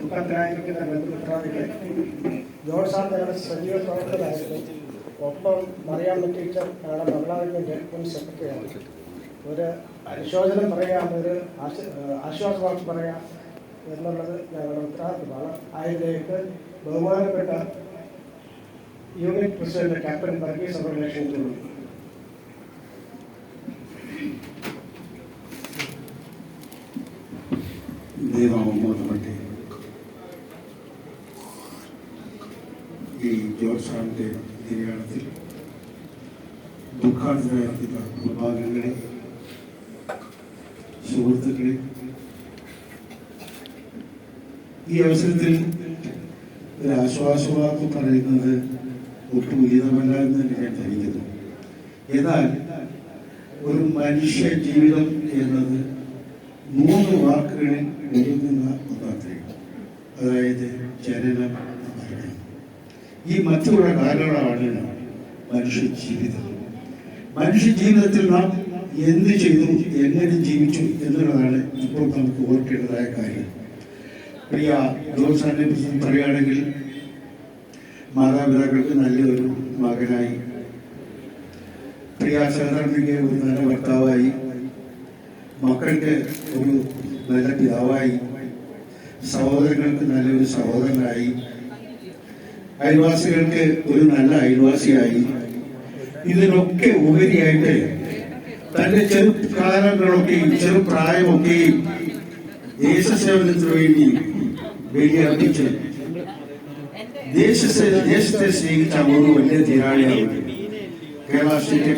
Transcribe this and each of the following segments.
ദുഃഖത്തിലായിരിക്കുന്ന ബന്ധുമിത്രാദികളെ ഞങ്ങളുടെ സജീവ പ്രവർത്തകരായിരുന്നു. ഒപ്പം മറിയാൻ ടീച്ചർ ഞങ്ങളുടെ മംഗളാവിന്റെ മുൻ സെക്രട്ടറിയാണ്. ഒരു അനുശോചനം പറയാം ഒരു ആശ- ആശ്വാസവാക്ക് പറയാം എന്നുള്ളത് ഞങ്ങളുടെ ഉത്തരവാദിത്തമാണ്. അതിലേക്ക് ബഹുമാനപ്പെട്ട യൂണിറ്റ് പ്രസിഡന്റ് ക്യാപ്റ്റൻ വർഗീസ് അവരുടെ ക്ഷണിച്ചുള്ളൂ ദൈവമാകട്ടെ ഈ ജോർജ് സാറിന്റെ നിര്യാണത്തിൽ ദുഃഖാന്തരായിരിക്കുന്ന കുടുംബാംഗങ്ങളെ സുഹൃത്തുക്കളെ ഈ അവസരത്തിൽ ഒരു ആശ്വാസവാക്ക് പറയുന്നത് ഒട്ടും ഉചിതമല്ല എന്ന് തന്നെ ഞാൻ ധരിക്കുന്നു. എന്നാൽ ഒരു മനുഷ്യ ജീവിതം എന്നത് മൂന്ന് വാക്കുകളിൽ ഒതുങ്ങുന്ന ഒന്നാണ്. അതായത് ജനനം ഈ മറ്റുള്ള കാലങ്ങളാണ് മനുഷ്യ ജീവിതം. മനുഷ്യ ജീവിതത്തിൽ നാം എന്ത് ചെയ്തു എങ്ങനെ ജീവിച്ചു എന്നുള്ളതാണ് ഇപ്പോൾ നമുക്ക് ഓർക്കേണ്ടതായ കാര്യം. പ്രിയ ജോസാനെ കുറിച്ച് പറയുകയാണെങ്കിൽ മാതാപിതാക്കൾക്ക് നല്ലൊരു മകനായി. പ്രിയ സഹധർമ്മിക്ക് ഒരു നല്ല ഭർത്താവായി. മക്കൾക്ക് ഒരു നല്ല പിതാവായി. സഹോദരങ്ങൾക്ക് നല്ലൊരു സഹോദരനായി. അയൽവാസികൾക്ക് ഒരു നല്ല അയൽവാസിയായി. ഇതിനൊക്കെ ഉപരിയായിട്ട് തന്റെ ചെറുകാലങ്ങളൊക്കെയും ചെറുപ്രായമൊക്കെയും ദേശസേവനത്തിന് വേണ്ടി വെളിയർപ്പിച്ച് ദേശത്തെ ദേശത്തെ സ്നേഹിച്ച ഒരു വലിയ ധീരാളിയാണ് കേരള സ്റ്റേറ്റ്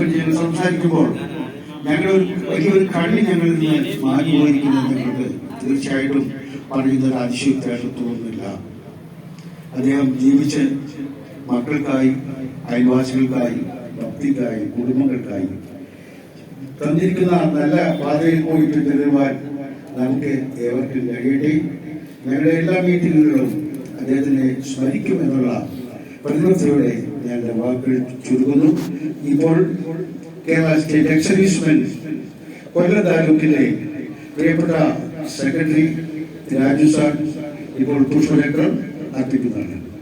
പറ്റി ഞങ്ങൾ സംസാരിക്കുമ്പോൾ ഞങ്ങൾ ഒരു വലിയൊരു കളി ഞങ്ങളിൽ നിന്ന് മാറിപ്പോയിരിക്കുന്നത് ഞങ്ങൾക്ക് തീർച്ചയായിട്ടും പറയുന്നത് അതിശയത്തിനായിട്ട് തോന്നുന്നില്ല. അദ്ദേഹം ജീവിച്ച് മക്കൾക്കായി അയൽവാസികൾക്കായി ഭക്തിക്കായി കുടുംബങ്ങൾക്കായി. തന്നിരിക്കുന്ന നല്ല പാതയിൽ പോയിട്ട് തരുവാൻ നമുക്ക് ഏവർക്കും കഴിയട്ടെ. ഞങ്ങളുടെ എല്ലാ മീറ്റിങ്ങുകളും അദ്ദേഹത്തിനെ സ്മരിക്കുമെന്നുള്ള പ്രതിബദ്ധതയോടെ ഞാൻ വാക്കുകൾ ചുരുക്കുന്നു. ഇപ്പോൾ കേരള സ്റ്റേറ്റ് എക്സർവീസ്മെൻ കൊല്ലം താലൂക്കിലെ പ്രിയപ്പെട്ട സെക്രട്ടറി രാജു സാർ ഇപ്പോൾ പുഷ്പചക്രം അർപ്പിക്കുന്നതാണ്